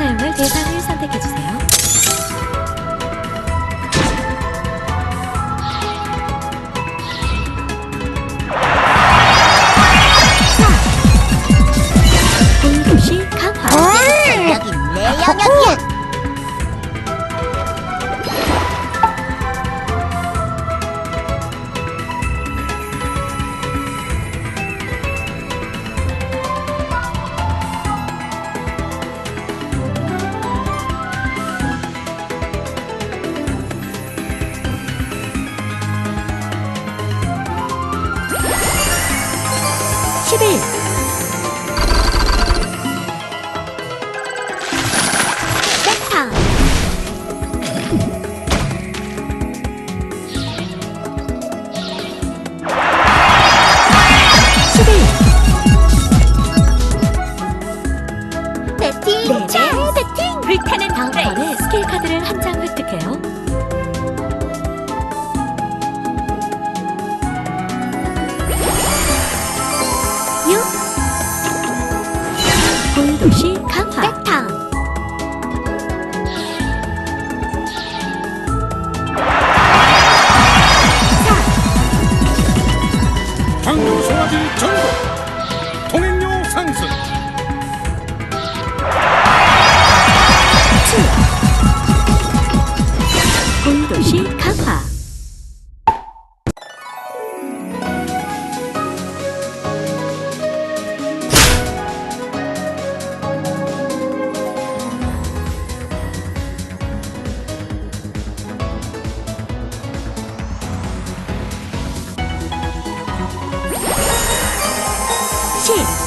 사용을 대상 today. cheese.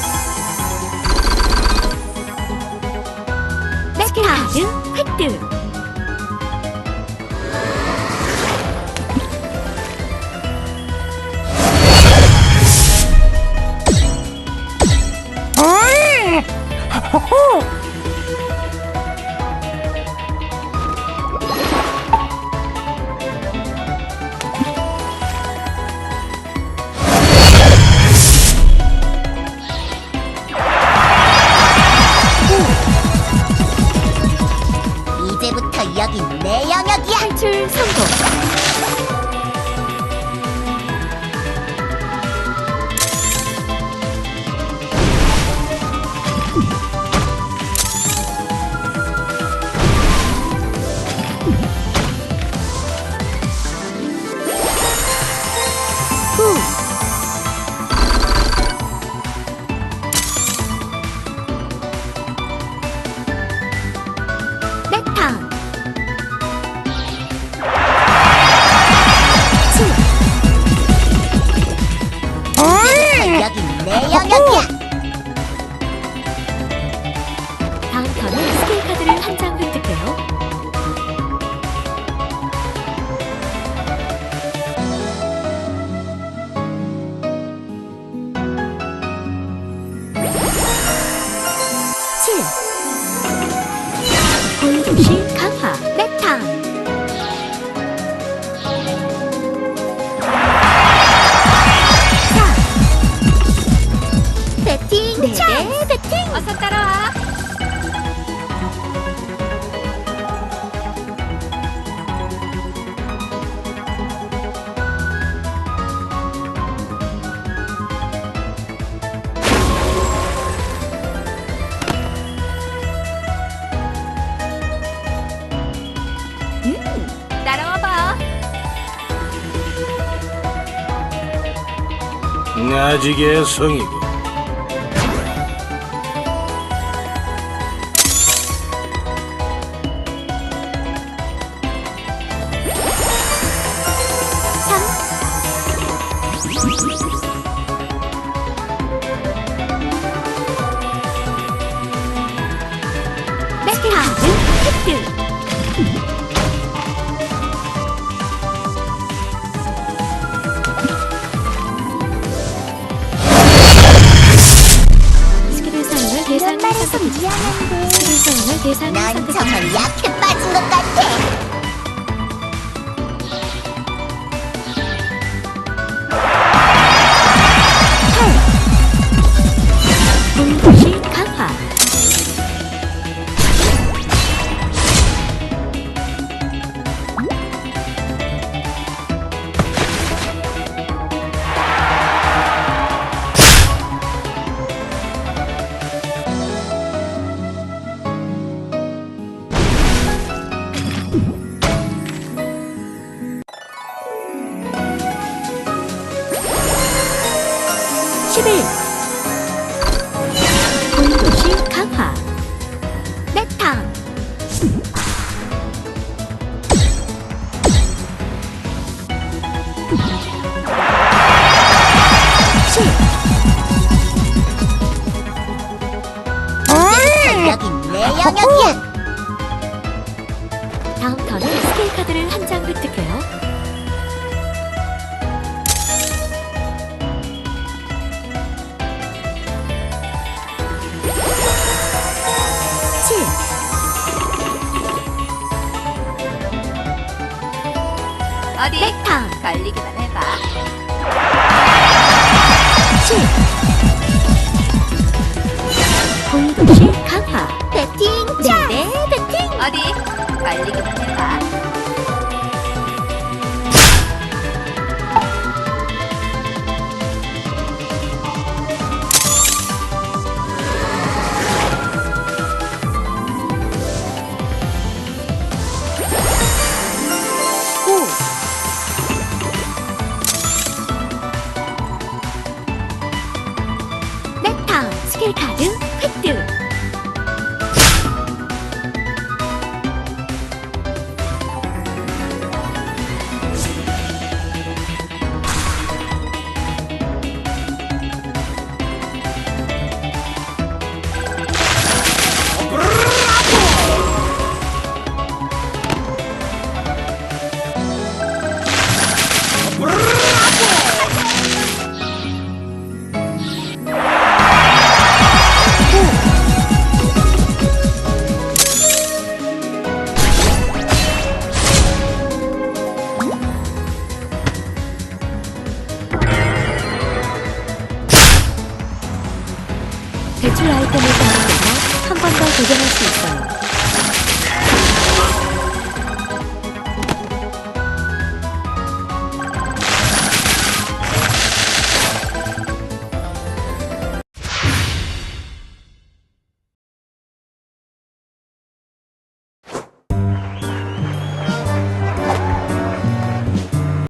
Ooh. 나지게 성이고. 백하드 획득 세상에서 난 정말 약해 Watch me! 어디? 탕 갈리기다. 탈출 아이템을 사용해서 한 번 더 도전할 수 있어요.